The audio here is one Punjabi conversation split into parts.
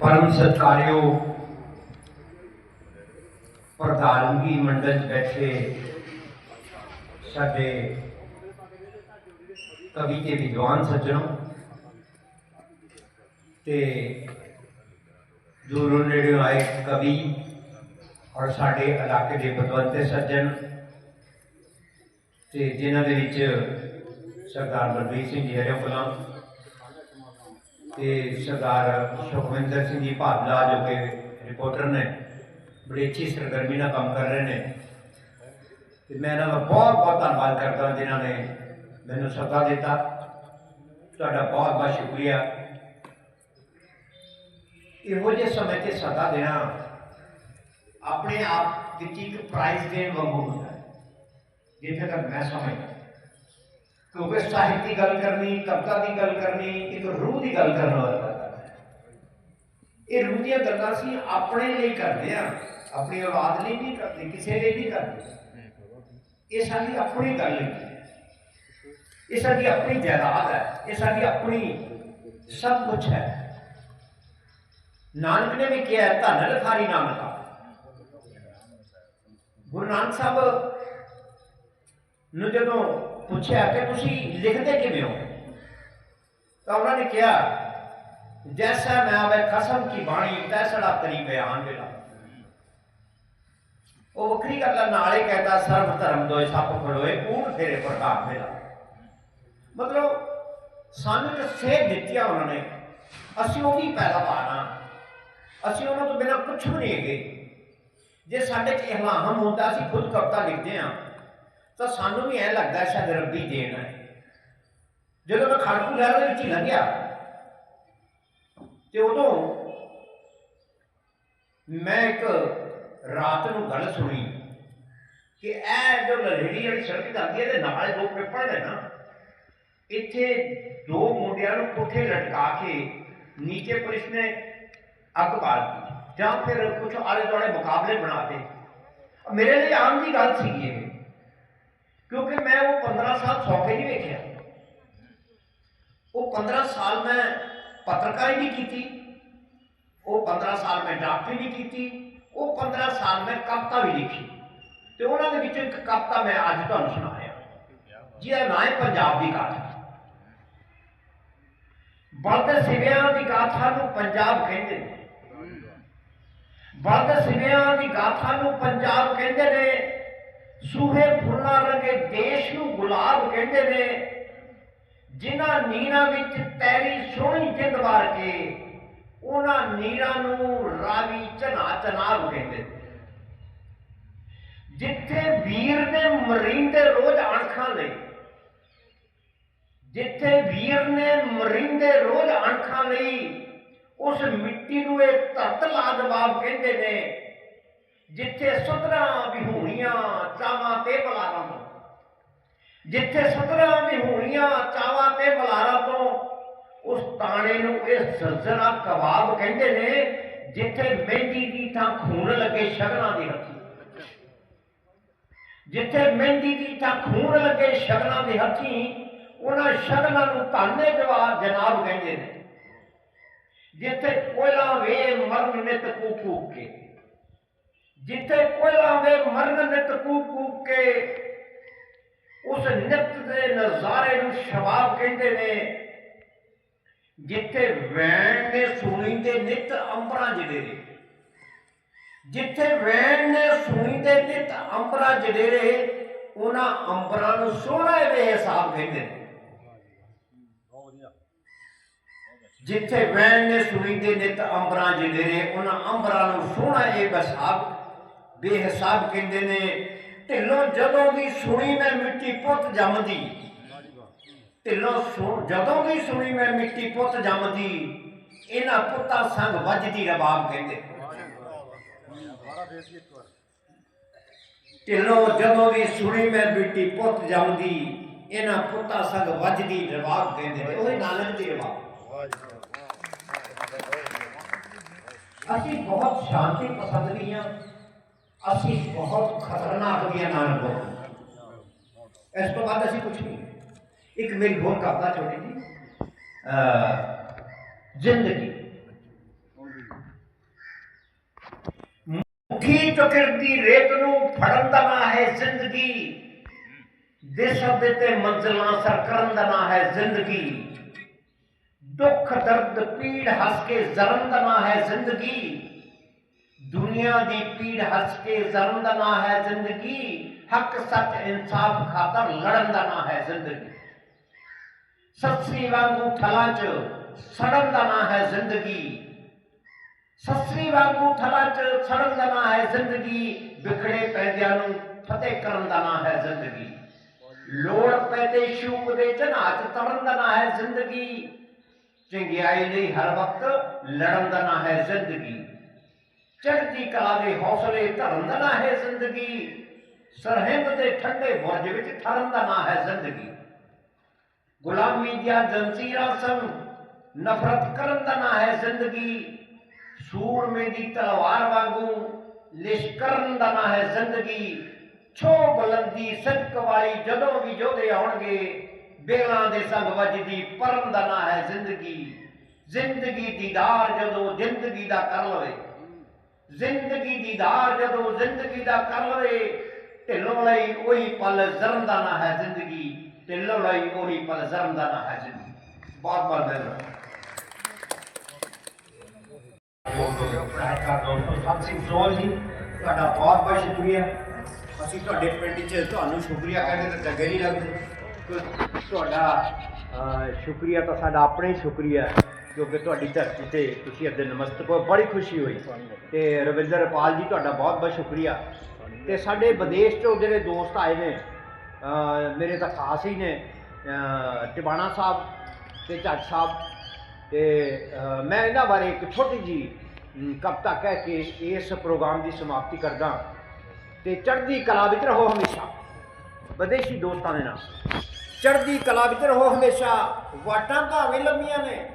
ਪਰਮ ਸਤਿਕਾਰਯੋਗ ਪ੍ਰਧਾਨਗੀ ਮੰਡਲ 'ਚ ਬੈਠੇ ਸਾਡੇ ਕਵੀ ਤੇ ਵਿਦਵਾਨ ਸੱਜਣੋ ਤੇ ਦੂਰੋਂ ਨੇੜੇ ਆਏ ਕਵੀ ਔਰ ਸਾਡੇ ਇਲਾਕੇ ਦੇ ਬਦਵੰਤੇ ਸੱਜਣ ਤੇ ਜਿਨ੍ਹਾਂ ਦੇ ਵਿੱਚ ਸਰਦਾਰ ਬਲਬੀਰ ਸਿੰਘ ਜੀ ਹਰਿਓ ਤੇ ਸਰਦਾਰ ਸੁਖਵਿੰਦਰ ਸਿੰਘ ਜੀ ਭਾਦਲਾ ਜੋ ਕਿ ਰਿਪੋਰਟਰ ਨੇ ਬੜੀ ਅੱਛੀ ਸਰਗਰਮੀ ਨਾਲ ਕੰਮ ਕਰ ਰਹੇ ਨੇ ਤੇ ਮੈਂ ਇਹਨਾਂ ਦਾ ਬਹੁਤ ਬਹੁਤ ਧੰਨਵਾਦ ਕਰਦਾ ਜਿਨ੍ਹਾਂ ਨੇ ਮੈਨੂੰ ਸੱਦਾ ਦਿੱਤਾ ਤੁਹਾਡਾ ਬਹੁਤ ਬਹੁਤ ਸ਼ੁਕਰੀਆ ਇਹੋ ਜਿਹੇ ਸਮੇਂ ਤੇ ਸੱਦਾ ਦੇਣਾ ਆਪਣੇ ਆਪ ਵਿੱਚ ਇੱਕ ਪ੍ਰਾਈਜ਼ ਦੇਣ ਵਾਂਗੂ ਹੁੰਦਾ ਹੈ ਜਿੱਥੇ ਤੱਕ ਮੈਂ ਸਮਝਦਾ ਕਿਉਂਕਿ ਸਾਹਿਤ ਦੀ ਗੱਲ ਕਰਨੀ ਕਵਿਤਾ ਦੀ ਗੱਲ ਕਰਨੀ ਇੱਕ ਰੂਹ ਦੀ ਗੱਲ ਕਰਨ ਵਾਲਾ ਗੱਲ ਹੈ ਇਹ ਰੂਹ ਦੀਆਂ ਗੱਲਾਂ ਅਸੀਂ ਆਪਣੇ ਲਈ ਕਰਦੇ ਆ ਆਪਣੀ ਔਲਾਦ ਲਈ ਨਹੀਂ ਕਰਦੇ ਕਿਸੇ ਲਈ ਨਹੀਂ ਕਰਦੇ। ਇਹ ਸਾਡੀ ਆਪਣੀ ਗੱਲ ਹੈ। ਇਹ ਸਾਡੀ ਆਪਣੀ ਜਾਇਦਾਦ ਹੈ ਇਹ ਸਾਡੀ ਆਪਣੀ ਸਭ ਕੁਝ ਹੈ। ਨਾਨਕ ਨੇ ਵੀ ਕਿਹਾ ਹੈ, ਧੰਨ ਲਖਾਰੀ ਨਾਨਕਾ। ਗੁਰੂ ਨਾਨਕ ਸਾਹਿਬ ਨੂੰ ਜਦੋਂ ਪੁੱਛਿਆ ਕਿ ਤੁਸੀਂ ਲਿਖਦੇ ਕਿਵੇਂ ਹੋ? ਤਾਂ ਉਹਨਾਂ ਨੇ ਕਿਹਾ ਜੈਸਾ ਮੈਂ ਆਵੇ ਕਸਮ ਕੀ ਬਾਣੀ ਤੈਸੜਾ ਤਰੀ ਬਿਆਨ ਵੇਲਾ ਉਹ ਵੱਖਰੀ ਗੱਲ ਆ, ਨਾਲੇ ਕਹਿੰਦਾ ਸਰਬ ਧਰਮ ਦੋਏ ਸੱਪ ਖੜੋਏ ਕੂੜ ਫੇਰੇ ਪ੍ਰਕਾਰ ਵੇਲਾ ਮਤਲਬ ਸਾਨੂੰ ਜੋ ਸੇਧ ਦਿੱਤੀਆਂ ਉਹਨਾਂ ਨੇ ਅਸੀਂ ਉਹ ਵੀ ਪੈਦਾ ਪਾਣਾ ਅਸੀਂ ਉਹਨਾਂ ਤੋਂ ਬਿਨਾਂ ਕੁਝ ਵੀ ਨਹੀਂ ਹੈਗੇ। ਜੇ ਸਾਡੇ 'ਚ ਇਲਹਾਮ ਹੁੰਦਾ ਅਸੀਂ ਖੁਦ ਕਵਿਤਾ ਲਿਖਦੇ ਹਾਂ। ਤਾਂ ਸਾਨੂੰ ਵੀ ਐ ਲੱਗਦਾ ਸ਼ਾਇਦ ਰੱਬੀ ਦੇਣ ਹੈ ਜਦੋਂ ਮੈਂ ਖੜਕੂ ਲਹਿਰ ਦੇ ਵਿੱਚ ਹੀ ਲੰਘਿਆ, ਤੇ ਉਦੋਂ ਮੈਂ ਇੱਕ ਰਾਤ ਨੂੰ ਗੱਲ ਸੁਣੀ ਕਿ ਇਹ ਜੋ ਲਹਿਰੀ ਵਾਲੀ ਸੜਕ ਜਾਂਦੀ ਹੈ ਤੇ ਨਾਲ ਦੋ ਪਿੱਪਲ ਨੇ ਨਾ। ਇੱਥੇ ਦੋ ਮੁੰਡਿਆਂ ਨੂੰ ਕੋਠੇ ਲਟਕਾ ਕੇ ਨੀਚੇ ਪੁਲਿਸ ਨੇ ਅੱਗ ਬਾਲ ਦਿੱਤੀ ਜਾਂ ਫਿਰ ਕੁਝ ਆਲੇ ਦੁਆਲੇ ਮੁਕਾਬਲੇ ਬਣਾਤੇ ਮੇਰੇ ਲਈ ਆਮ ਦੀ ਗੱਲ ਸੀ ਇਹ। ਕਿਉਂਕਿ ਮੈਂ ਉਹ 15 ਸਾਲ ਸੌਖੇ ਨਹੀਂ ਵੇਖਿਆ। ਉਹ 15 ਸਾਲ ਮੈਂ ਪੱਤਰਕਾਰੀ ਨਹੀਂ ਕੀਤੀ। ਉਹ 15 ਸਾਲ ਮੈਂ ਡਾਕਟਰੀ ਨਹੀਂ ਕੀਤੀ। ਉਹ 15 ਸਾਲ ਮੈਂ ਕਵਿਤਾ ਵੀ ਲਿਖੀ। ਤੇ ਉਹਨਾਂ ਦੇ ਵਿੱਚੋਂ ਇੱਕ ਕਵਿਤਾ ਮੈਂ ਅੱਜ ਤੁਹਾਨੂੰ ਸੁਣਾ ਰਿਹਾ ਜਿਹਦਾ ਨਾਂ ਹੈ ਪੰਜਾਬ ਦੀ ਗਾਥਾ ਬਲਦ ਸਿਵਿਆਂ ਦੀ ਗਾਥਾ ਨੂੰ ਪੰਜਾਬ ਕਹਿੰਦੇ ਨੇ। ਬਲਦ ਸਿਵਿਆਂ ਦੀ ਗਾਥਾ ਨੂੰ ਪੰਜਾਬ ਕਹਿੰਦੇ ਨੇ। ਸੂਹੇ ਫੁੱਲਾਂ ਰੰਗੇ ਦੇਸ਼ ਨੂੰ ਗੁਲਾਬ ਕਹਿੰਦੇ ਨੇ, ਜਿਨ੍ਹਾਂ ਨੀਰਾਂ ਵਿੱਚ ਤੈਰੀ ਸੋਹਣੀ ਜਿੰਦ ਵਾਰ ਕੇ, ਉਹਨਾਂ ਨੀਰਾਂ ਨੂੰ ਰਾਵੀ ਚਨਾ ਚਨਾਬ ਕਹਿੰਦੇ ਨੇ। ਜਿੱਥੇ ਵੀਰ ਨੇ ਮਰਿੰਦੇ ਰੋਜ਼ ਅਣਖਾਂ ਲਈ ਜਿੱਥੇ ਵੀਰ ਨੇ ਮਰਿੰਦੇ ਰੋਜ਼ ਅਣਖਾਂ ਲਈ, ਉਸ ਮਿੱਟੀ ਨੂੰ ਇਹ ਧਰਤ ਲਾਜਵਾਬ ਕਹਿੰਦੇ ਨੇ ਜਿੱਥੇ ਸਤਰਾਂ ਵਿਹੂਣੀਆਂ ਚਾਵਾਂ ਤੇ ਬਲਾਰਾਂ ਤੋਂ। ਜਿੱਥੇ ਸਤਰਾਂ ਵਿਹੂਣੀਆਂ ਚਾਵਾਂ ਤੇ ਬਲਾਰਾਂ ਤੋਂ, ਉਸ ਤਾਣੇ ਨੂੰ ਇਹ ਸਲਜ਼ਲਾ ਕਬਾਬ ਕਹਿੰਦੇ ਨੇ, ਜਿੱਥੇ ਮਹਿੰਦੀ ਦੀ ਥਾਂ ਖੂਨ ਲੱਗੇ ਸ਼ਗਨਾਂ ਦੀ ਹੱਥੀ। ਜਿੱਥੇ ਮਹਿੰਦੀ ਦੀ ਥਾਂ ਖੂਨ ਲੱਗੇ ਸ਼ਗਨਾਂ ਦੇ ਹੱਥੀ, ਉਹਨਾਂ ਸ਼ਗਨਾਂ ਨੂੰ ਧਾਨੇ ਜਵਾਬ ਜਨਾਬ ਕਹਿੰਦੇ ਨੇ। ਜਿੱਥੇ ਕੋਇਲਾ ਵੇ ਮਰਨ ਨਿਤ ਕੂਕ ਕੇ। ਜਿੱਥੇ ਕੋਇਲਾ ਵੇ ਮਰਨ ਨਿਤ ਕੂਕ ਕੂਕ ਕੇ, ਉਸ ਨਿਤ ਦੇ ਨਜ਼ਾਰੇ ਨੂੰ ਸ਼ਬਾਬ ਕਹਿੰਦੇ ਨੇ, ਜਿੱਥੇ ਵੈਣ ਨੇ ਸੁਣੀ ਤੇ ਨਿਤ ਅੰਬਰਾਂ ਜਡੇਰੇ। ਜਿੱਥੇ ਵੈਣ ਨੇ ਸੁਣੀ ਤੇ ਨਿਤ ਅੰਬਰਾਂ ਜਡੇਰੇ, ਉਹਨਾਂ ਅੰਬਰਾਂ ਨੂੰ ਸੋਹਣਾ ਵੇ ਹਿਸਾਬ ਕਹਿੰਦੇ ਨੇ। ਜਿੱਥੇ ਵੈਣ ਨੇ ਸੁਣੀ ਤੇ ਨਿਤ ਅੰਬਰਾਂ ਜਡੇਰੇ, ਉਹਨਾਂ ਅੰਬਰਾਂ ਨੂੰ ਸੋਹਣਾ ਇਹ ਬਸਾਬ ਬੇਹਿਸਾਬ ਕਹਿੰਦੇ ਨੇ, ਢਿੱਲੋਂ ਜਦੋਂ ਦੀ ਸੁਣੀ ਮੈਂ ਮਿੱਟੀ ਪੁੱਤ ਜੰਮਦੀ। ਢਿੱਲੋਂ ਜਦੋਂ ਦੀ ਸੁਣੀ ਮੈਂ ਮਿੱਟੀ ਪੁੱਤ ਜੰਮਦੀ, ਇਹਨਾਂ ਪੁੱਤਾਂ ਸੰਗ ਵੱਜਦੀ ਰਬਾਬ ਕਹਿੰਦੇ। ਢਿੱਲੋਂ ਜਦੋਂ ਦੀ ਸੁਣੀ ਮੈਂ ਮਿੱਟੀ ਪੁੱਤ ਜੰਮਦੀ, ਇਹਨਾਂ ਪੁੱਤਾਂ ਸੰਗ ਵੱਜਦੀ ਰਬਾਬ ਕਹਿੰਦੇ ਨੇ। ਉਹੀ ਨਾਨਕ ਦੀ ਰਬਾਬ। ਅਸੀਂ ਬਹੁਤ ਸ਼ਾਂਤੀ ਪਸੰਦ ਵੀ ਹਾਂ ਅਸੀਂ ਬਹੁਤ ਖਤਰਨਾਕ ਗਿਆ ਨਾਨਕ ਹੋ। ਇਸ ਤੋਂ ਬਾਅਦ ਅਸੀਂ ਕੁਝ ਨਹੀਂ। ਇੱਕ ਮੇਰੀ ਹੋਰ ਕਵਿਤਾ ਛੋਟੀ ਜੀ। ਜ਼ਿੰਦਗੀ। ਮੁਖੀ ਚੁਕਰਦੀ ਰੇਤ ਨੂੰ ਫੜਨ ਦਾ ਨਾ ਹੈ ਜ਼ਿੰਦਗੀ। ਦੇਸ਼ਾਂ ਦੇ ਤੇ ਮੰਜ਼ਲਾਂ ਸਰ ਕਰਨ ਦਾ ਨਾ ਹੈ ਜ਼ਿੰਦਗੀ। ਦੁੱਖ ਦਰਦ ਪੀੜ ਹੱਸ ਕੇ ਜ਼ਰਨ ਦਾ ਨਾ ਹੈ ਜ਼ਿੰਦਗੀ। ਦੁਨੀਆ ਦੀ ਪੀੜ ਹੱਸ ਕੇ ਜ਼ਰਨ ਦਾ ਨਾ ਹੈ ਜ਼ਿੰਦਗੀ, ਹੱਕ ਸੱਚ ਇਨਸਾਫ ਖਾਤਰ ਲੜਨ ਦਾ ਨਾਂ ਹੈ ਜ਼ਿੰਦਗੀ। ਸੱਸੀ ਵਾਂਗੂ ਥਲਾਂ 'ਚ ਸੜਨ ਦਾ ਨਾ ਹੈ ਜ਼ਿੰਦਗੀ। ਸੱਸੀ ਵਾਂਗੂ ਥਲਾਂ 'ਚ ਸੜਨ ਦਾ ਨਾ ਹੈ ਜ਼ਿੰਦਗੀ ਵਿਖੜੇ ਪੈਦਿਆਂ ਨੂੰ ਫਤਿਹ ਕਰਨ ਦਾ ਨਾ ਹੈ ਜ਼ਿੰਦਗੀ। ਲੋੜ ਪੈਦੇ ਸ਼ੂਕ ਦੇ ਝਨਾਚ ਤਰਨ ਦਾ ਨਾ ਹੈ ਜ਼ਿੰਦਗੀ। ਚੰਗਿਆਈ ਲਈ ਹਰ ਵਕਤ ਲੜਨ ਦਾ ਨਾ ਹੈ ਜ਼ਿੰਦਗੀ। ਚੜ੍ਹਦੀ ਕਲਾ ਦੇ ਹੌਸਲੇ ਧਰਨ ਦਾ ਨਾਂ ਹੈ ਜ਼ਿੰਦਗੀ ਸਰਹਿੰਦ ਦੇ ਠੰਡੇ ਬੁਰਜ ਵਿੱਚ ਠਰਨ ਦਾ ਨਾਂ ਹੈ ਜ਼ਿੰਦਗੀ ਗੁਲਾਮੀ ਦੀਆਂ ਜੰਜ਼ੀਰਾਂ ਸਨ ਨਫ਼ਰਤ ਕਰਨ ਦਾ ਨਾਂ ਹੈ ਜ਼ਿੰਦਗੀ ਸੂਰਮੇ ਦੀ ਤਲਵਾਰ ਵਾਂਗੂ ਲਿਸ਼ਕਰਨ ਦਾ ਨਾਂ ਹੈ ਜ਼ਿੰਦਗੀ ਛੋ ਬਲੰਦੀ ਸਿੱਧਕ ਵਾਲੀ ਜਦੋਂ ਵੀ ਯੋਧੇ ਆਉਣਗੇ ਬੇਲਾਂ ਦੇ ਸੰਗ ਵੱਜਦੀ ਪਰਮ ਦਾ ਨਾਂ ਹੈ ਜ਼ਿੰਦਗੀ ਜ਼ਿੰਦਗੀ ਦੀਦਾਰ ਜਦੋਂ ਜ਼ਿੰਦਗੀ ਦਾ ਕਰ ਲਵੇ ਜ਼ਿੰਦਗੀ ਦੀ ਦੀਦਾਰ ਜਦੋਂ ਜ਼ਿੰਦਗੀ ਦਾ ਕਰ ਲਵੇ, ਢਿੱਲੋਂ ਲਈ ਉਹੀ ਪਲ ਜ਼ਰਨ ਦਾ ਨਾਂ ਹੈ ਜ਼ਿੰਦਗੀ, ਢਿੱਲੋਂ ਲਈ ਉਹੀ ਪਲ ਜ਼ਰਨ ਦਾ ਨਾਂ ਹੈ ਜ਼ਿੰਦਗੀ। ਬਹੁਤ ਬਹੁਤ ਧੰਨਵਾਦ। ਜੀ ਤੁਹਾਡਾ ਬਹੁਤ ਬਹੁਤ ਸ਼ੁਕਰੀਆ। ਅਸੀਂ ਤੁਹਾਡੇ ਪਿੰਡ 'ਚ ਤੁਹਾਨੂੰ ਸ਼ੁਕਰੀਆ ਕਹਿੰਦੇ ਤਾਂ ਚੰਗੇ ਨਹੀਂ ਲੱਗਦੇ। ਤੁਹਾਡਾ ਸ਼ੁਕਰੀਆ ਤਾਂ ਸਾਡਾ ਆਪਣਾ ਹੀ ਸ਼ੁਕਰੀਆ। ਕਿਉਂਕਿ ਤੁਹਾਡੀ ਧਰਤੀ ਤੇ ਤੁਸੀਂ ਅੱਜ ਨਮਸਤਕ ਹੋ ਬੜੀ ਖੁਸ਼ੀ ਹੋਈ। ਤੇ ਰਵਿੰਦਰ ਪਾਲ ਜੀ ਤੁਹਾਡਾ ਬਹੁਤ ਬਹੁਤ ਸ਼ੁਕਰੀਆ। ਤੇ ਸਾਡੇ ਵਿਦੇਸ਼ ਤੋਂ ਜਿਹੜੇ ਦੋਸਤ ਆਏ ਨੇ ਮੇਰੇ ਤਾਂ ਖਾਸ ਹੀ ਨੇ ਅਹ, ਟਿਵਾਣਾ ਸਾਹਿਬ ਤੇ ਚੱਜ ਸਾਹਿਬ। ਤੇ ਮੈਂ ਇਹਨਾਂ ਬਾਰੇ ਇੱਕ ਛੋਟੀ ਜੀ ਕਵਿਤਾ ਕਹਿ ਕੇ ਇਸ ਪ੍ਰੋਗਰਾਮ ਦੀ ਸਮਾਪਤੀ ਕਰਦਾ ਤੇ ਚੜ੍ਹਦੀ ਕਲਾ ਵਿੱਚ ਰਹੋ ਹਮੇਸ਼ਾ। ਵਿਦੇਸ਼ੀ ਦੋਸਤਾਂ ਦੇ ਨਾਲ। ਚੜ੍ਹਦੀ ਕਲਾ ਵਿੱਚ ਰਹੋ ਹਮੇਸ਼ਾ। ਵਾਟਾਂ ਭਾਵੇਂ ਲੰਮੀਆਂ ਨੇ।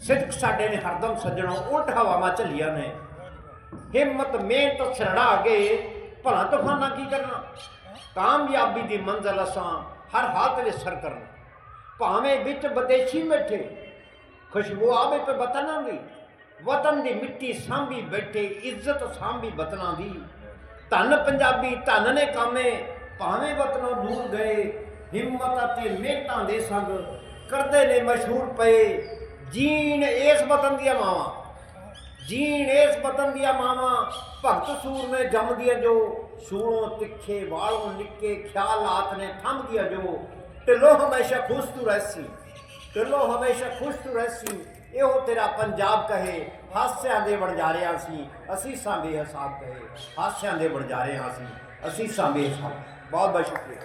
ਸਿੱਧਕ ਸਾਡੇ ਨੇ ਹਰਦਮ ਸੱਜਣੋਂ ਉਲਟ ਹਵਾਵਾਂ ਝੱਲੀਆਂ ਨੇ। ਹਿੰਮਤ, ਮਿਹਨਤ ਛੜਾ ਕੇ ਭਲਾ ਤੂਫਾਨਾ ਕੀ ਕਰਨਾ? ਕਾਮਯਾਬੀ ਦੀ ਮੰਜ਼ਲ ਅਸਾਂ ਹਰ ਹਾਲਤ ਵਿੱਚ ਸਰ ਕਰਨਾ। ਭਾਵੇਂ ਵਿੱਚ ਵਿਦੇਸ਼ੀ ਬੈਠੇ ਖੁਸ਼ਬੂ ਆਵੇ ਤੇ ਵਤਨਾਂ ਦੀ, ਵਤਨ ਦੀ ਮਿੱਟੀ ਸਾਂਭੀ ਬੈਠੇ, ਇੱਜ਼ਤ ਸਾਂਭੀ ਵਤਨਾਂ ਦੀ। ਧਨ ਪੰਜਾਬੀ ਧਨ ਨੇ ਕਾਮੇ, ਭਾਵੇਂ ਵਤਨੋਂ ਦੂਰ ਗਏ, ਹਿੰਮਤ ਅਤੇ ਮਿਹਨਤਾਂ ਦੇ ਸੰਗ ਕਰਦੇ ਨੇ ਮਸ਼ਹੂਰ ਪਏ। ਜੀਣ ਇਸ ਵਤਨ ਦੀਆਂ ਮਾਵਾਂ। ਜੀਣ ਇਸ ਵਤਨ ਦੀਆਂ ਮਾਵਾਂ, ਭਗਤ ਸੂਰਮੇ ਜੰਮਦੀਆਂ ਜੋ ਸੂਣੋਂ ਤਿੱਖੇ, ਵਾਲੋਂ ਨਿੱਕੇ ਖਿਆਲਾਤ ਨੇ ਥੰਮਦੀਆਂ ਜੋ। ਢਿੱਲੋਂ ਹਮੇਸ਼ਾ ਖੁਸ਼ ਤੂੰ ਰਹਿਸੀ, ਢਿੱਲੋਂ ਹਮੇਸ਼ਾ ਖੁਸ਼ ਤੂੰ ਰਹਿਸੀ। ਇਹੋ ਤੇਰਾ ਪੰਜਾਬ ਕਹੇ, ਹਾਸਿਆਂ ਦੇ ਵਣਜਾਰਿਆਂ ਸੀ ਅਸੀਂ ਸਾਂਭੇ ਹਸਾਬ ਕਹੇ, ਹਾਸਿਆਂ ਦੇ ਵਣਜਾਰਿਆਂ ਸੀ ਅਸੀਂ ਸਾਂਭੇ ਹਸਾਬ। ਬਹੁਤ ਬਹੁਤ ਸ਼ੁਕਰੀਆ।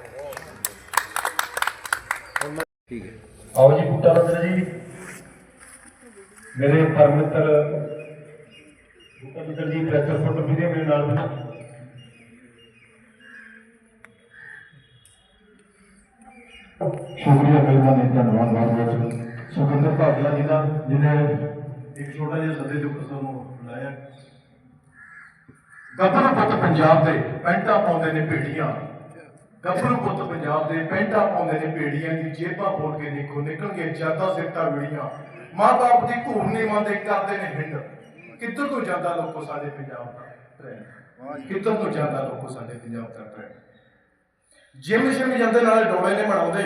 ਆਓ ਜੀ, ਬੂਟਾ ਬੰਦਰ ਜੀ। ਮੇਰੇ ਪਰਮ ਮਿੱਤਰ ਜੀ ਡਾਇਰੈਕਟਰ ਫੋਟੋ ਵੀਡੀਓ ਮੇਰੇ ਨਾਲ। ਨੇ। ਸ਼ੁਕਰੀਆ ਮਿਹਰਬਾਨੀ ਧੰਨਵਾਦ ਬਹੁਤ ਬਹੁਤ ਸੁਖਿੰਦਰ ਭਾਗਲਾ ਜੀ ਦਾ, ਜਿਹਨੇ ਇੱਕ ਛੋਟਾ ਜਿਹਾ ਸੱਦੇ ਦੇ ਉੱਪਰ ਸਾਨੂੰ ਬੁਲਾਇਆ। ਗੱਭਰੂ ਪੁੱਤ ਪੰਜਾਬ ਦੇ ਪੈਂਟਾਂ ਪਾਉਂਦੇ ਨੇ ਭੇੜੀਆਂ ਗੱਭਰੂ ਪੁੱਤ ਪੰਜਾਬ ਦੇ ਪੈਂਟਾਂ ਪਾਉਂਦੇ ਨੇ ਭੇੜੀਆਂ ਦੀ ਜੇਬਾਂ ਫੋੜ ਕੇ ਦੇਖੋ ਨਿਕਲ ਗਏ ਜ਼ਿਆਦਾ ਸਿੱਟਾ ਵੀੜੀਆਂ। ਮਾਂ-ਬਾਪ ਦੀ ਘੂਰ ਨਹੀਂ ਮੰਨਦੇ, ਕਰਦੇ ਨੇ ਹਿੰਡ। ਕਿੱਧਰ ਤੋਂ ਜਾਂਦਾ ਲੋਕੋ ਸਾਡੇ ਪੰਜਾਬ ਦਾ ਟ੍ਰੈਂਡ ਕਿੱਧਰ ਤੋਂ ਜਾਂਦਾ ਲੋਕੋ ਸਾਡੇ ਪੰਜਾਬ ਦਾ ਟ੍ਰੈਂਡ ਜਿਮ ਸ਼ਿਮ ਜਾਂਦੇ, ਨਾਲ ਡੋਲੇ ਨੇ ਬਣਾਉਂਦੇ।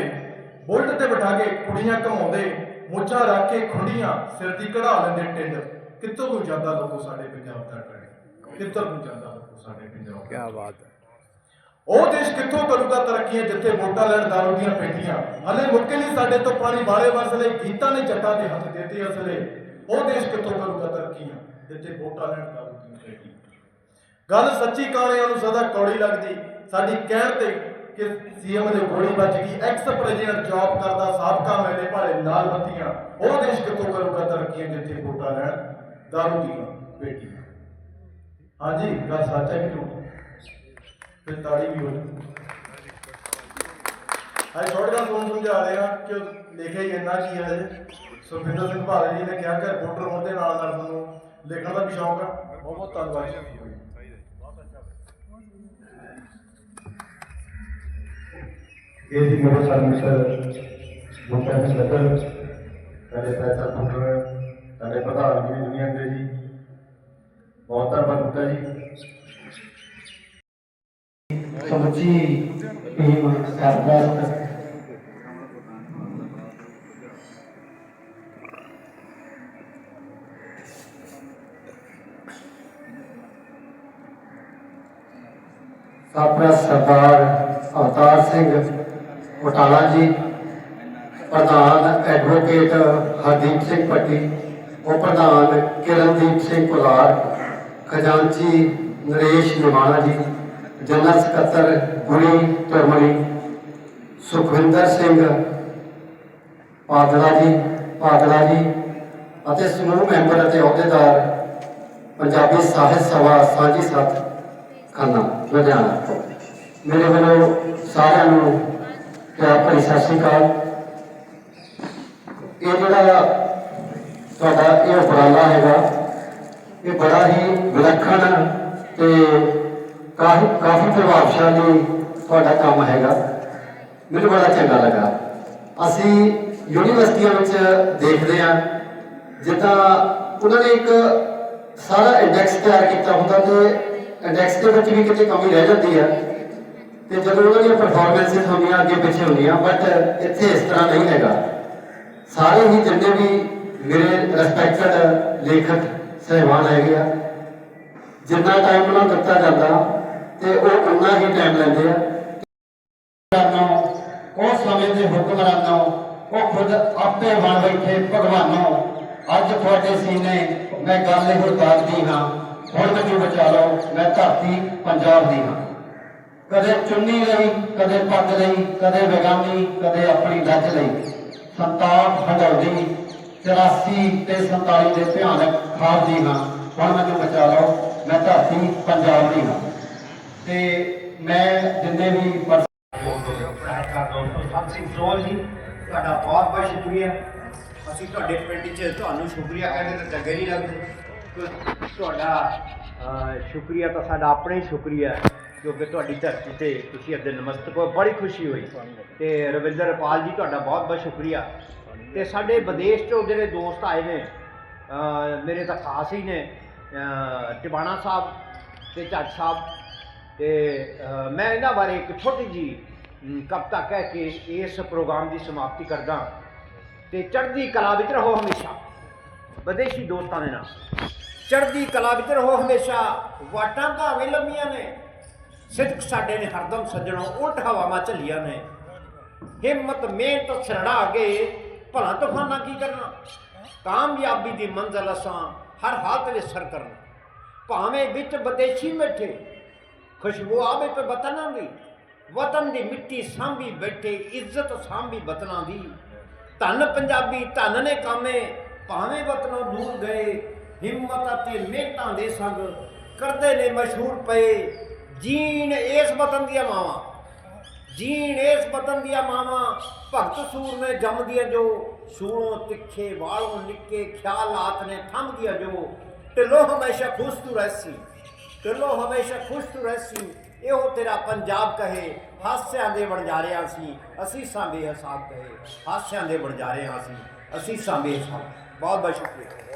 ਬੁਲਟ ਤੇ ਬਿਠਾ ਕੇ ਕੁੜੀਆਂ ਘਮਾਉਂਦੇ। ਮੁੱਛਾਂ ਰੱਖ ਕੇ ਖੁੰਡੀਆਂ ਸਿਰ ਦੀ ਕਢਾ ਲੈਂਦੇ ਟਿੰਡ। ਕਿੱਥੋਂ ਨੂੰ ਜਾਂਦਾ ਲੋਕੋ ਸਾਡੇ ਪੰਜਾਬ ਦਾ ਟ੍ਰੇਨ ਕਿੱਧਰ ਨੂੰ ਜਾਂਦਾ ਲੋਕੋ ਸਾਡੇ ਪੰਜਾਬ ਦਾ ਕੀ ਬਾਤ ਹੈ। ਉਹ ਦੇਸ਼ ਕਿੱਥੋਂ ਕਰੂਗਾ ਤਰੱਕੀਆਂ ਜਿੱਥੇ ਵੋਟਾਂ ਲੈਣ ਦਾਰੂ ਦੀਆਂ ਪੇਟੀਆਂ ਹਲੇ ਮੁੱਕੇ ਨਹੀਂ ਸਾਡੇ ਤੋਂ ਪਾਣੀ ਵਾਲੇ ਵਸਲੇ ਗੀਤਾਂ ਨੇ ਜੱਟਾਂ ਦੇ ਹੱਥ ਦਿੱਤੇ ਅਸਲੇ ਉਹ ਦੇਸ਼ ਕਿੱਥੋਂ ਕਰੂਗਾ ਤਰੱਕੀਆਂ ਜਿੱਥੇ ਵੋਟਾਂ ਲੈਣ ਦਾਰੂ ਦੀਆਂ ਪੇਟੀਆਂ ਗੱਲ ਸੱਚੀ ਕਹਾਣੀਆਂ ਨੂੰ ਸਦਾ ਕੌੜੀ ਲੱਗਦੀ। ਸਾਡੀ ਕਹਿਣ ਤੇ ਕਿ ਸੀਐਮ ਦੇ ਗੋਲੀ ਵੱਜ ਗਈ। ਐਕਸ ਪ੍ਰੈਜ਼ੀਡੈਂਟ ਜੌਬ ਕਰਦਾ, ਸਾਬਕਾ ਮੈਨੇ ਭਾਲੇ ਲਾਲ ਬੱਤੀਆਂ। ਉਹ ਦੇਸ਼ ਕਿੱਥੋਂ ਕਰੂਗਾ ਤਰੱਕੀਆਂ ਜਿੱਥੇ ਵੋਟਾਂ ਲੈਣ ਦਾਰੂ ਦੀਆਂ ਪੇਟੀਆਂ ਹਾਂਜੀ, ਗੱਲ ਸੱਚ ਹੈ ਕਿ ਝੂਠ? ਫਿਰ ਤਾੜੀ ਵੀ ਹੋ ਜੂ ਅੱਜ ਥੋੜਾ ਜਿਹਾ ਤੁਹਾਨੂੰ ਸਮਝਾ ਰਹੇ ਹਾਂ ਕਿ ਲਿਖਿਆ ਹੀ ਇੰਨਾ ਕੀ ਹੈ ਸੁਖਵਿੰਦਰ ਸਿੰਘ ਭਾਲੇ ਜੀ ਨੇ ਕਿਹਾ ਕਿ ਰਿਪੋਰਟਰ ਹੋਣ ਦੇ ਨਾਲ ਨਾਲ ਤੁਹਾਨੂੰ ਲਿਖਣ ਦਾ ਵੀ ਸ਼ੌਂਕ ਆ ਬਹੁਤ ਬਹੁਤ ਧੰਨਵਾਦ ਜੀ ਇਹ ਜੀ ਮੇਰੇ ਸਾਥ ਮਿਸਟਰ ਬੁੱਟਾ ਸਿੰਘ ਲੱਦਰ ਸਾਡੇ ਪੈਸਾ ਕੰਟਰੋਲਰ ਸਾਡੇ ਪ੍ਰਧਾਨ ਜੀ ਦੁਨੀਆ ਦੇ ਜੀ ਬਹੁਤ ਧੰਨਵਾਦ ਬੁੱਟਾ ਜੀ ਸਮੁੱਚੀ ਟੀਮ ਸਰਪ੍ਰਸਤ ਸਰਪ੍ਰਸਤ ਸਰਦਾਰ ਅਵਤਾਰ ਸਿੰਘ ਬਟਾਲਾ ਜੀ ਪ੍ਰਧਾਨ ਐਡਵੋਕੇਟ ਹਰਦੀਪ ਸਿੰਘ ਪੱਟੀ ਉਪ ਪ੍ਰਧਾਨ ਕਿਰਨਦੀਪ ਸਿੰਘ ਕੁਲਾਰ ਖਜ਼ਾਨਚੀ ਨਰੇਸ਼ ਨਿਵਾਣਾ ਜੀ ਜਨਰਲ ਸਕੱਤਰ ਗੁਰੀ ਤੁਰਮਣੀ ਸੁਖਵਿੰਦਰ ਸਿੰਘ ਪਾਦਲਾ ਜੀ ਪਾਦਲਾ ਜੀ ਅਤੇ ਸਮੂਹ ਮੈਂਬਰ ਅਤੇ ਅਹੁਦੇਦਾਰ ਪੰਜਾਬੀ ਸਾਹਿਤ ਸਭਾ ਸਾਂਝੀ ਸੱਤ ਖੰਨਾ ਲੁਧਿਆਣਾ ਮੇਰੇ ਵੱਲੋਂ ਸਾਰਿਆਂ ਨੂੰ ਪਿਆਰ ਭਰੀ ਸਤਿ ਸ਼੍ਰੀ ਅਕਾਲ ਇਹ ਜਿਹੜਾ ਤੁਹਾਡਾ ਇਹ ਉਪਰਾਲਾ ਹੈਗਾ ਇਹ ਬੜਾ ਹੀ ਵਿਲੱਖਣ ਤੇ ਕਾਫੀ ਕਾਫੀ ਪ੍ਰਭਾਵਸ਼ਾਲੀ ਤੁਹਾਡਾ ਕੰਮ ਹੈਗਾ। ਮੈਨੂੰ ਬੜਾ ਚੰਗਾ ਲੱਗਾ। ਅਸੀਂ ਯੂਨੀਵਰਸਿਟੀਆਂ ਵਿੱਚ ਦੇਖਦੇ ਹਾਂ, ਜਿੱਦਾਂ ਉਹਨਾਂ ਨੇ ਇੱਕ ਸਾਰਾ ਇੰਡੈਕਸ ਤਿਆਰ ਕੀਤਾ ਹੁੰਦਾ ਤੇ ਇੰਡੈਕਸ ਦੇ ਵਿੱਚ ਵੀ ਕਿਤੇ ਕਮੀ ਰਹਿ ਜਾਂਦੀ ਹੈ। ਤੇ ਜਦੋਂ ਉਹਨਾਂ ਦੀਆਂ ਪਰਫਾਰਮੈਂਸਿਸ ਹੁੰਦੀਆਂ, ਅੱਗੇ ਪਿੱਛੇ ਹੁੰਦੀਆਂ ਬਟ ਇੱਥੇ ਇਸ ਤਰ੍ਹਾਂ ਨਹੀਂ ਹੈਗਾ। ਸਾਰੇ ਹੀ ਜਿੰਨੇ ਵੀ ਮੇਰੇ ਰਿਸਪੈਕਟਡ ਲੇਖਕ, ਸਹਿਬਾਨ ਹੈਗੇ ਆ, ਜਿੰਨਾ ਟਾਈਮ ਉਹਨਾਂ ਨੂੰ ਦਿੱਤਾ ਜਾਂਦਾ ਤੇ ਉਹ ਉਨਾ ਹੀ ਟਾਈਮ ਲੈਂਦੇ ਆ। ਕਰਨੋਂ ਉਹ ਸਮੇਂ ਦੇ ਹੁਕਮਰਾਨੋਂ ਉਹ ਖੁਦ ਆਪੇ ਬਣ ਬੈਠੇ ਭਗਵਾਨੋਂ ਅੱਜ ਤੁਹਾਡੇ ਸੀਨੇ ਮੈਂ ਗੱਲ ਇਹੋ ਦੱਸਦੀ ਹਾਂ, ਹੁਣ ਮੈਨੂੰ ਬਚਾ ਲਓ, ਮੈਂ ਧਰਤੀ ਪੰਜਾਬ ਦੀ ਹਾਂ। ਕਦੇ ਚੁੰਨੀ ਲਈ, ਕਦੇ ਪੱਗ ਲਈ, ਕਦੇ ਬੇਗਾਨੀ, ਕਦੇ ਆਪਣੀ ਲੱਜ ਲਈ। ਸੰਤਾਪ ਹੰਡਾਉਂਦੀ 84 ਤੇ 47 ਦੇ ਭਿਆਨਕ ਖਾਬ ਦੀ ਹਾਂ। ਹੁਣ ਮੈਨੂੰ ਬਚਾ ਲਓ, ਮੈਂ ਧਰਤੀ ਪੰਜਾਬ ਦੀ ਹਾਂ। ਤੇ ਮੈਂ ਜਿੰਨੇ ਵੀ ਪਰਸ- ਸਹਾਇਕਾਰ ਦੋਸਤੋ ਸਤਿ ਸ੍ਰੀ ਜੀ ਤੁਹਾਡਾ ਬਹੁਤ ਬਹੁਤ ਸ਼ੁਕਰੀਆ। ਅਸੀਂ ਤੁਹਾਡੇ ਪਿੰਡ 'ਚ ਤੁਹਾਨੂੰ ਸ਼ੁਕਰੀਆ ਕਹਿੰਦੇ ਤਾਂ ਚੰਗੇ ਨਹੀਂ ਲੱਗਦੇ। ਤੁਹਾਡਾ ਸ਼ੁਕਰੀਆ ਤਾਂ ਸਾਡਾ ਆਪਣਾ ਹੀ ਸ਼ੁਕਰੀਆ ਕਿਉਂਕਿ ਤੁਹਾਡੀ ਧਰਤੀ ਤੇ ਤੁਸੀਂ ਅੱਜ ਨਮਸਤਕ ਹੋ ਬੜੀ ਖੁਸ਼ੀ ਹੋਈ। ਤੇ ਰਵਿੰਦਰ ਪਾਲ ਜੀ ਤੁਹਾਡਾ ਬਹੁਤ ਬਹੁਤ ਸ਼ੁਕਰੀਆ। ਤੇ ਸਾਡੇ ਵਿਦੇਸ਼ 'ਚੋਂ ਜਿਹੜੇ ਦੋਸਤ ਆਏ ਨੇ ਮੇਰੇ ਤਾਂ ਖਾਸ ਹੀ ਨੇ ਅਹ, ਟਿਵਾਣਾ ਸਾਹਿਬ ਤੇ ਚੱਜ ਸਾਹਿਬ। ਤੇ ਮੈਂ ਇਹਨਾਂ ਬਾਰੇ ਇੱਕ ਛੋਟੀ ਜੀ ਕਵਿਤਾ ਕਹਿ ਕੇ ਇਸ ਪ੍ਰੋਗਰਾਮ ਦੀ ਸਮਾਪਤੀ ਕਰਦਾ ਤੇ ਚੜ੍ਹਦੀ ਕਲਾ ਵਿੱਚ ਰਹੋ ਹਮੇਸ਼ਾ। ਵਿਦੇਸ਼ੀ ਦੋਸਤਾਂ ਦੇ ਨਾਲ। ਚੜ੍ਹਦੀ ਕਲਾ ਵਿੱਚ ਰਹੋ ਹਮੇਸ਼ਾ। ਵਾਟਾਂ ਭਾਵੇਂ ਲੰਮੀਆਂ ਨੇ। ਸਿੱਧਕ ਸਾਡੇ ਨੇ ਹਰਦਮ ਸੱਜਣੋਂ, ਉਲਟ ਹਵਾਵਾਂ ਝੱਲੀਆਂ ਨੇ। ਹਿੰਮਤ, ਮਿਹਨਤ ਛੜਾ ਕੇ ਭਲਾ ਤੂਫਾਨਾਂ ਕੀ ਕਰਨਾ? ਕਾਮਯਾਬੀ ਦੀ ਮੰਜ਼ਲ ਅਸਾਂ ਹਰ ਹਾਲਤ ਵਿੱਚ ਸਰ ਕਰਨਾ। ਭਾਵੇਂ ਵਿੱਚ ਵਿਦੇਸ਼ੀ ਬੈਠੇ ਖੁਸ਼ਬੂ ਆਵੇ ਤੇ ਵਤਨਾਂ ਦੀ। ਵਤਨ ਦੀ ਮਿੱਟੀ ਸਾਂਭੀ ਬੈਠੇ, ਇੱਜ਼ਤ ਸਾਂਭੀ ਵਤਨਾਂ ਦੀ। ਧੰਨ ਪੰਜਾਬੀ ਧੰਨ ਨੇ ਕਾਮੇ, ਭਾਵੇਂ ਵਤਨੋਂ ਦੂਰ ਗਏ, ਹਿੰਮਤ ਅਤੇ ਮਿਹਨਤਾਂ ਦੇ ਸੰਗ ਕਰਦੇ ਨੇ ਮਸ਼ਹੂਰ ਪਏ। ਜੀਣ ਇਸ ਵਤਨ ਦੀਆਂ ਮਾਵਾਂ, ਜੀਣ ਇਸ ਵਤਨ ਦੀਆਂ ਮਾਵਾਂ। ਭਗਤ ਸੂਰਮੇ ਜੰਮਦੀਆਂ ਜੋ ਸੂਣੋਂ ਤਿੱਖੇ ਵਾਲੋਂ ਨਿੱਕੇ ਖਿਆਲਾਤ ਨੇ ਥੰਮਦੀਆਂ ਜੋ। ਢਿੱਲੋਂ ਹਮੇਸ਼ਾ ਖੁਸ਼ ਤੂੰ ਰਹਿਸੀ। ਢਿੱਲੋਂ ਹਮੇਸ਼ਾ ਖੁਸ਼ ਤੂੰ ਰਹਿਸੀ ਇਹੋ ਤੇਰਾ ਪੰਜਾਬ ਕਹੇ, ਹਾਸਿਆਂ ਦੇ ਵਣਜਾਰਿਆਂ ਸੀ, ਅਸੀਂ ਸਾਂਭੇ ਹਿਸਾਬ ਕਹੇ, ਹਾਸਿਆਂ ਦੇ ਵਣਜਾਰਿਆਂ ਸੀ, ਅਸੀਂ ਸਾਂਭੇ ਹਿਸਾਬ। ਬਹੁਤ ਬਹੁਤ ਸ਼ੁਕਰੀਆ।